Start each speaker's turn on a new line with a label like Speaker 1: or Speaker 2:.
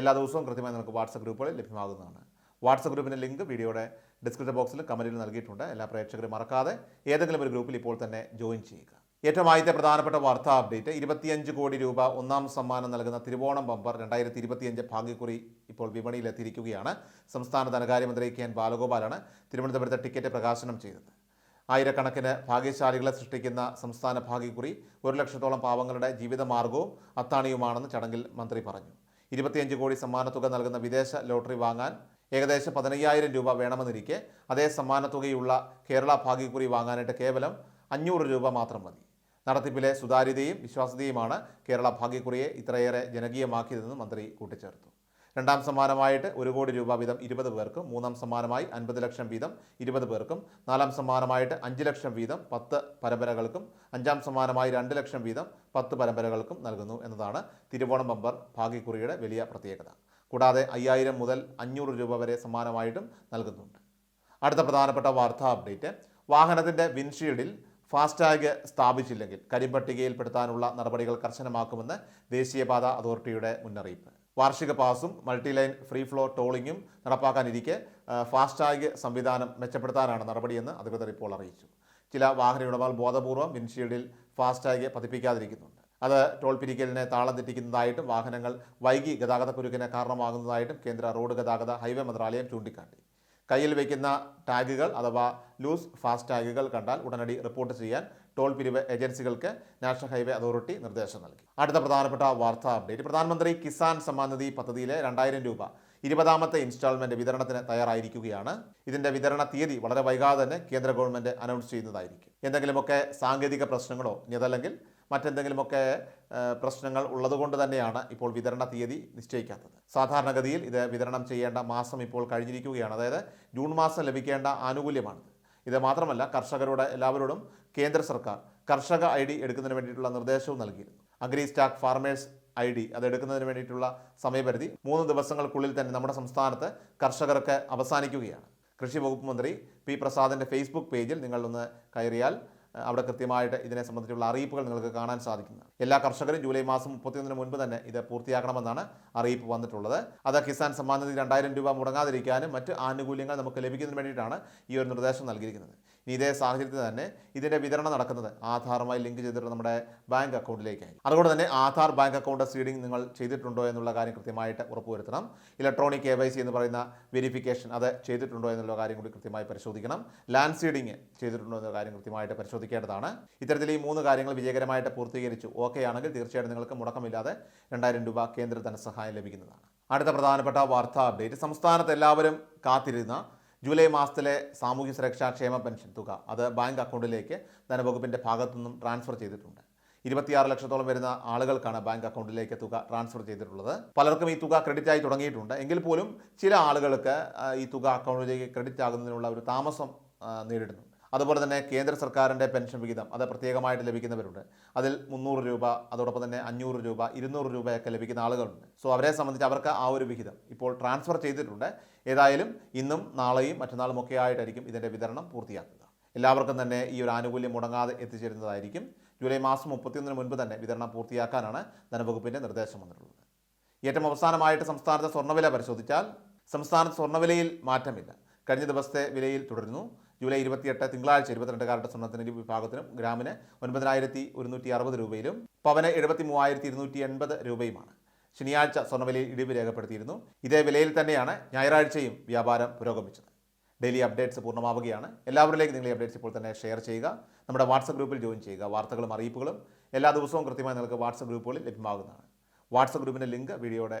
Speaker 1: എല്ലാ ദിവസവും കൃത്യമായി നമുക്ക് വാട്സപ്പ് ഗ്രൂപ്പുകളിൽ ലഭ്യമാകുന്നതാണ്. വാട്സപ്പ് ഗ്രൂപ്പിന്റെ ലിങ്ക് വീഡിയോയുടെ ഡിസ്ക്രിപ്ഷൻ ബോക്സിൽ കമന്റിൽ നൽകിയിട്ടുണ്ട്. എല്ലാ പ്രേക്ഷകരും മറക്കാതെ ഏതെങ്കിലും ഒരു ഗ്രൂപ്പിൽ ഇപ്പോൾ തന്നെ ജോയിൻ ചെയ്യുക. ഏറ്റവും ആദ്യത്തെ പ്രധാനപ്പെട്ട വാർത്താ അപ്ഡേറ്റ് ഇരുപത്തിയഞ്ച് കോടി രൂപ ഒന്നാം സമ്മാനം നൽകുന്ന തിരുവോണം ബമ്പർ രണ്ടായിരത്തി ഇരുപത്തിയഞ്ച് ഭാഗ്യക്കുറി ഇപ്പോൾ വിപണിയിലെത്തിയിരിക്കുകയാണ് സംസ്ഥാന ധനകാര്യമന്ത്രി കെ എൻ ബാലഗോപാലാണ് തിരുവനന്തപുരത്ത് ടിക്കറ്റ് പ്രകാശനം ചെയ്തത്. ആയിരക്കണക്കിന് ഭാഗ്യശാലികളെ സൃഷ്ടിക്കുന്ന സംസ്ഥാന ഭാഗ്യക്കുറി ഒരു ലക്ഷത്തോളം പാവങ്ങളുടെ ജീവിതമാർഗവും അത്താണിയുമാണെന്ന് ചടങ്ങിൽ മന്ത്രി പറഞ്ഞു. ഇരുപത്തിയഞ്ച് കോടി സമ്മാനത്തുക നൽകുന്ന വിദേശ ലോട്ടറി വാങ്ങാൻ ഏകദേശം പതിനയ്യായിരം രൂപ വേണമെന്നിരിക്കെ അതേ സമ്മാനത്തുകയുള്ള കേരള ഭാഗ്യക്കുറി വാങ്ങാനായിട്ട് കേവലം അഞ്ഞൂറ് രൂപ മാത്രം മതി. നടത്തിപ്പിലെ സുതാര്യതയും വിശ്വാസ്യതയുമാണ് കേരള ഭാഗ്യക്കുറിയെ ഇത്രയേറെ ജനകീയമാക്കിയതെന്ന് മന്ത്രി കൂട്ടിച്ചേർത്തു. രണ്ടാം സമ്മാനമായിട്ട് ഒരു കോടി രൂപ വീതം ഇരുപത് പേർക്കും മൂന്നാം സമ്മാനമായി അൻപത് ലക്ഷം വീതം ഇരുപത് പേർക്കും നാലാം സമ്മാനമായിട്ട് അഞ്ച് ലക്ഷം വീതം പത്ത് പരമ്പരകൾക്കും അഞ്ചാം സമ്മാനമായി രണ്ട് ലക്ഷം വീതം പത്ത് പരമ്പരകൾക്കും നൽകുന്നു എന്നതാണ് തിരുവോണം ബമ്പർ ഭാഗ്യക്കുറിയുടെ വലിയ പ്രത്യേകത. കൂടാതെ അയ്യായിരം മുതൽ അഞ്ഞൂറ് രൂപ വരെ സമ്മാനമായിട്ടും നൽകുന്നുണ്ട്. അടുത്ത പ്രധാനപ്പെട്ട വാർത്താ അപ്ഡേറ്റ്. വാഹനത്തിന്റെ വിൻഷീൽഡിൽ ഫാസ്ടാഗ് സ്ഥാപിച്ചില്ലെങ്കിൽ കരിമ്പട്ടികയിൽപ്പെടുത്താനുള്ള നടപടികൾ കർശനമാക്കുമെന്ന് ദേശീയപാത അതോറിറ്റിയുടെ മുന്നറിയിപ്പ്. വാർഷിക പാസും മൾട്ടി ലൈൻ ഫ്രീ ഫ്ലോ ടോളിങ്ങും നടപ്പാക്കാനിരിക്കെ ഫാസ്റ്റാഗ് സംവിധാനം മെച്ചപ്പെടുത്താനാണ് നടപടിയെന്ന് അധികൃതർ ഇപ്പോൾ അറിയിച്ചു. ചില വാഹന ഉടമകൾ ബോധപൂർവം വിൻഷീൽഡിൽ ഫാസ്ടാഗ് പതിപ്പിക്കാതിരിക്കുന്നുണ്ട്. അത് ടോൾ പിരിക്കലിനെ താളം തെറ്റിക്കുന്നതായിട്ടും വാഹനങ്ങൾ വൈകി ഗതാഗതക്കുരുക്കിന് കാരണമാകുന്നതായിട്ടും കേന്ദ്ര റോഡ് ഗതാഗത ഹൈവേ മന്ത്രാലയം ചൂണ്ടിക്കാട്ടി. കയ്യിൽ വയ്ക്കുന്ന ടാഗുകൾ അഥവാ ലൂസ് ഫാസ്റ്റ് ടാഗുകൾ കണ്ടാൽ ഉടനടി റിപ്പോർട്ട് ചെയ്യാൻ ടോൾ പിരിവ് ഏജൻസികൾക്ക് നാഷണൽ ഹൈവേ അതോറിറ്റി നിർദ്ദേശം നൽകി. അടുത്ത പ്രധാനപ്പെട്ട വാർത്താ അപ്ഡേറ്റ്. പ്രധാനമന്ത്രി കിസാൻ സമ്മാൻ നിധി പദ്ധതിയിലെ രണ്ടായിരം രൂപ ഇരുപതാമത്തെ ഇൻസ്റ്റാൾമെന്റ് വിതരണത്തിന് തയ്യാറായിരിക്കുകയാണ്. ഇതിന്റെ വിതരണ തീയതി വളരെ വൈകാതെ തന്നെ കേന്ദ്ര ഗവൺമെന്റ് അനൗൺസ് ചെയ്യുന്നതായിരിക്കും. എന്തെങ്കിലുമൊക്കെ സാങ്കേതിക പ്രശ്നങ്ങളോ ഇനി അതല്ലെങ്കിൽ മറ്റെന്തെങ്കിലുമൊക്കെ പ്രശ്നങ്ങൾ ഉള്ളതുകൊണ്ട് തന്നെയാണ് ഇപ്പോൾ വിതരണ തീയതി നിശ്ചയിക്കാത്തത്. സാധാരണഗതിയിൽ ഇത് വിതരണം ചെയ്യേണ്ട മാസം ഇപ്പോൾ കഴിഞ്ഞിരിക്കുകയാണ്. അതായത് ജൂൺ മാസം ലഭിക്കേണ്ട ആനുകൂല്യമാണിത്. ഇത് മാത്രമല്ല കർഷകരോട് എല്ലാവരോടും കേന്ദ്ര സർക്കാർ കർഷക ഐ ഡി എടുക്കുന്നതിന് വേണ്ടിയിട്ടുള്ള നിർദ്ദേശവും നൽകിയിരുന്നു. Agri stack farmers I D അത് എടുക്കുന്നതിന് വേണ്ടിയിട്ടുള്ള സമയപരിധി മൂന്ന് ദിവസങ്ങൾക്കുള്ളിൽ തന്നെ നമ്മുടെ സംസ്ഥാനത്ത് കർഷകർക്ക് അവസാനിക്കുകയാണ്. കൃഷി വകുപ്പ് മന്ത്രി പി പ്രസാദിന്റെ ഫേസ്ബുക്ക് പേജിൽ നിങ്ങളൊന്ന് കയറിയാൽ അവിടെ കൃത്യമായിട്ട് ഇതിനെ സംബന്ധിച്ചുള്ള അറിയിപ്പുകൾ നിങ്ങൾക്ക് കാണാൻ സാധിക്കുന്നത് എല്ലാ കർഷകരും ജൂലൈ മാസം മുപ്പത്തിയൊന്നിന് മുൻപ് തന്നെ ഇത് പൂർത്തിയാക്കണമെന്നാണ് അറിയിപ്പ് വന്നിട്ടുള്ളത്. അത് കിസാൻ സമ്മാനനിധി രണ്ടായിരം രൂപ മുടങ്ങാതിരിക്കാനും മറ്റ് ആനുകൂല്യങ്ങൾ നമുക്ക് ലഭിക്കുന്നതിന് വേണ്ടിയിട്ടാണ് ഈ ഒരു നിർദ്ദേശം നൽകിയിരിക്കുന്നത്. ഇനി ഇതേ സാഹചര്യത്തിൽ തന്നെ ഇതിന്റെ വിതരണം നടക്കുന്നത് ആധാറുമായി ലിങ്ക് ചെയ്തിട്ടുള്ള നമ്മുടെ ബാങ്ക് അക്കൗണ്ടിലേക്കായി അതുകൊണ്ട് തന്നെ ആധാർ ബാങ്ക് അക്കൗണ്ട് സീഡിംഗ് നിങ്ങൾ ചെയ്തിട്ടുണ്ടോ എന്നുള്ള കാര്യം കൃത്യമായിട്ട് ഉറപ്പുവരുത്തണം. ഇലക്ട്രോണിക് കെ വൈ സി എന്ന് പറയുന്ന വെരിഫിക്കേഷൻ അത് ചെയ്തിട്ടുണ്ടോ എന്നുള്ള കാര്യം കൂടി കൃത്യമായി പരിശോധിക്കണം. ലാൻഡ് സീഡിംഗ് ചെയ്തിട്ടുണ്ടോ എന്ന കാര്യം കൃത്യമായിട്ട് പരിശോധിക്കേണ്ടതാണ്. ഇത്തരത്തിൽ ഈ മൂന്ന് കാര്യങ്ങൾ വിജയകരമായിട്ട് പൂർത്തീകരിച്ചു ഓക്കെ ആണെങ്കിൽ തീർച്ചയായിട്ടും നിങ്ങൾക്ക് മുടക്കമില്ലാതെ രണ്ടായിരം രൂപ കേന്ദ്ര ധനസഹായം ലഭിക്കുന്നതാണ്. അടുത്ത പ്രധാനപ്പെട്ട വാർത്താ അപ്ഡേറ്റ്. സംസ്ഥാനത്ത് എല്ലാവരും കാത്തിരുന്ന ജൂലൈ മാസത്തിലെ സാമൂഹ്യ സുരക്ഷാ ക്ഷേമ പെൻഷൻ തുക അത് ബാങ്ക് അക്കൗണ്ടിലേക്ക് ധനവകുപ്പിന്റെ ഭാഗത്തു നിന്നും ട്രാൻസ്ഫർ ചെയ്തിട്ടുണ്ട്. ഇരുപത്തിയാറ് ലക്ഷത്തോളം വരുന്ന ആളുകൾക്കാണ് ബാങ്ക് അക്കൗണ്ടിലേക്ക് തുക ട്രാൻസ്ഫർ ചെയ്തിട്ടുള്ളത്. പലർക്കും ഈ തുക ക്രെഡിറ്റ് ആയി തുടങ്ങിയിട്ടുണ്ട്. എങ്കിൽ പോലും ചില ആളുകൾക്ക് ഈ തുക അക്കൗണ്ടിലേക്ക് ക്രെഡിറ്റ് ആകുന്നതിനുള്ള ഒരു താമസം ആ, നേരിടുന്നുണ്ട് അതുപോലെ തന്നെ കേന്ദ്ര സർക്കാരിന്റെ പെൻഷൻ വിഹിതം അത് പ്രത്യേകമായിട്ട് ലഭിക്കുന്നവരുണ്ട്. അതിൽ മുന്നൂറ് രൂപ അതോടൊപ്പം തന്നെ അഞ്ഞൂറ് രൂപ ഇരുന്നൂറ് രൂപയൊക്കെ ലഭിക്കുന്ന ആളുകളുണ്ട്. സോ അവരെ സംബന്ധിച്ച് അവർക്ക് ആ ഒരു വിഹിതം ഇപ്പോൾ ട്രാൻസ്ഫർ ചെയ്തിട്ടുണ്ട്. ഏതായാലും ഇന്നും നാളെയും മറ്റന്നാളും ഒക്കെ ആയിട്ടായിരിക്കും ഇതിന്റെ വിതരണം പൂർത്തിയാക്കുക. എല്ലാവർക്കും തന്നെ ഈ ഒരു ആനുകൂല്യം മുടങ്ങാതെ എത്തിച്ചേരുന്നതായിരിക്കും. ജൂലൈ മാസം മുപ്പത്തിയൊന്നിന് മുൻപ് തന്നെ വിതരണം പൂർത്തിയാക്കാനാണ് ധനവകുപ്പിന്റെ നിർദ്ദേശം വന്നിട്ടുള്ളത്. ഏറ്റവും അവസാനമായിട്ട് സംസ്ഥാനത്തെ സ്വർണവില പരിശോധിച്ചാൽ സംസ്ഥാനത്ത് സ്വർണവിലയിൽ മാറ്റമില്ല. കഴിഞ്ഞ ദിവസത്തെ വിലയിൽ തുടരുന്നു. ജൂലൈ ഇരുപത്തിയെട്ട് തിങ്കളാഴ്ച ഇരുപത്തിരണ്ട് കാരറ്റ് സ്വർണത്തിന് ഇരു വിഭാഗത്തിനും ഗ്രാമിന് ഒൻപതിനായിരത്തി ഒരുന്നൂറ്റി അറുപത് രൂപയിലും പവന് എഴുപത്തി മൂവായിരത്തി ഇരുന്നൂറ്റി എൺപത് രൂപയുമാണ്. ശനിയാഴ്ച സ്വർണവിലയിൽ ഇടിവ് രേഖപ്പെടുത്തിയിരുന്നു. ഇതേ വിലയിൽ തന്നെയാണ് ഞായറാഴ്ചയും വ്യാപാരം പുരോഗമിച്ചത്. ഡെയിലി അപ്ഡേറ്റ്സ് പൂർണമാവുകയാണ്. എല്ലാവരിലേക്കും നിങ്ങൾ ഈ അപ്ഡേറ്റ്സ് ഇപ്പോൾ തന്നെ ഷെയർ ചെയ്യുക. നമ്മുടെ വാട്സപ്പ് ഗ്രൂപ്പിൽ ജോയിൻ ചെയ്യുക. വാർത്തകളും അറിയിപ്പുകളും എല്ലാ ദിവസവും കൃത്യമായി നിങ്ങൾക്ക് വാട്സപ്പ് ഗ്രൂപ്പുകളിൽ ലഭ്യമാകുന്നതാണ്. വാട്സപ്പ് ഗ്രൂപ്പിന്റെ ലിങ്ക് വീഡിയോയുടെ